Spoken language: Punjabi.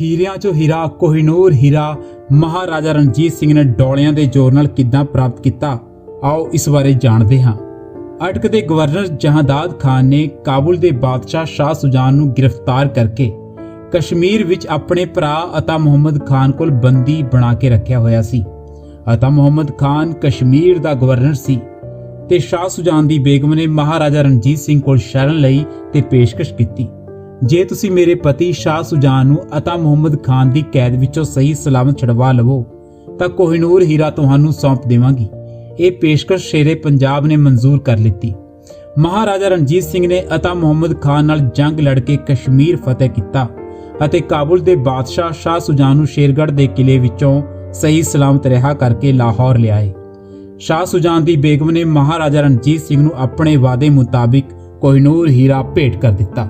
ਹੀਰਿਆਂ 'ਚੋਂ ਹੀਰਾ, ਕੋਹਿਨੂਰ ਹੀਰਾ, ਮਹਾਰਾਜਾ ਰਣਜੀਤ ਸਿੰਘ ਨੇ ਡੋਲਿਆਂ ਦੇ ਜ਼ੋਰ ਨਾਲ ਕਿੱਦਾਂ ਪ੍ਰਾਪਤ ਕੀਤਾ? ਆਓ ਇਸ ਬਾਰੇ ਜਾਣਦੇ ਹਾਂ। ਅਟਕ ਦੇ ਗਵਰਨਰ ਜਹਾਂਦਾਦ ਖਾਨ ਨੇ ਕਾਬੁਲ ਦੇ ਬਾਦਸ਼ਾਹ ਸ਼ਾਹ ਸੁਜਾਨ ਨੂੰ ਗ੍ਰਿਫਤਾਰ ਕਰਕੇ ਕਸ਼ਮੀਰ ਵਿੱਚ ਆਪਣੇ ਭਰਾ ਅਤਾ ਮੁਹੰਮਦ ਖਾਨ ਕੋਲ ਬੰਦੀ ਬਣਾ ਕੇ ਰੱਖਿਆ ਹੋਇਆ ਸੀ। ਅਤਾ ਮੁਹੰਮਦ ਖਾਨ ਕਸ਼ਮੀਰ ਦਾ ਗਵਰਨਰ ਸੀ ਤੇ ਸ਼ਾਹ ਸੁਜਾਨ ਦੀ ਬੇਗਮ ਨੇ ਮਹਾਰਾਜਾ ਰਣਜੀਤ ਸਿੰਘ ਕੋਲ ਸ਼ਰਨ ਲਈ ਤੇ ਪੇਸ਼ਕਸ਼ ਕੀਤੀ। ਜੇ ਤੁਸੀਂ ਮੇਰੇ ਪਤੀ ਸ਼ਾਹ ਸੁਜਾਨ ਨੂੰ ਅਤਾ ਮੁਹੰਮਦ ਖਾਨ ਦੀ ਕੈਦ ਵਿੱਚੋਂ ਸਹੀ ਸਲਾਮਤ ਛਡਵਾ ਲਵੋ, ਤਾਂ ਕੋਹਿਨੂਰ ਹੀਰਾ ਤੁਹਾਨੂੰ ਸੌਂਪ ਦੇਵਾਂਗੀ। ਇਹ ਪੇਸ਼ਕਸ਼ ਸ਼ੇਰੇ ਪੰਜਾਬ ਨੇ ਮਨਜ਼ੂਰ ਕਰ ਲਿੱਤੀ। ਮਹਾਰਾਜਾ ਰਣਜੀਤ ਸਿੰਘ ਨੇ ਅਤਾ ਮੁਹੰਮਦ ਖਾਨ ਨਾਲ ਜੰਗ ਲੜ ਕੇ ਕਸ਼ਮੀਰ ਫਤਿਹ ਕੀਤਾ ਅਤੇ ਕਾਬੁਲ ਦੇ ਬਾਦਸ਼ਾਹ ਸ਼ਾਹ ਸੁਜਾਨ ਨੂੰ ਸ਼ੇਰਗੜ੍ਹ ਦੇ ਕਿਲੇ ਵਿੱਚੋਂ ਸਹੀ ਸਲਾਮਤ ਰਿਹਾ ਕਰਕੇ ਲਾਹੌਰ ਲਿਆਏ। ਸ਼ਾਹ ਸੁਜਾਨ ਦੀ ਬੇਗਮ ਨੇ ਮਹਾਰਾਜਾ ਰਣਜੀਤ ਸਿੰਘ ਨੂੰ ਆਪਣੇ ਵਾਅਦੇ ਮੁਤਾਬਿਕ ਕੋਹਿਨੂਰ ਹੀਰਾ ਭੇਟ ਕਰ ਦਿੱਤਾ।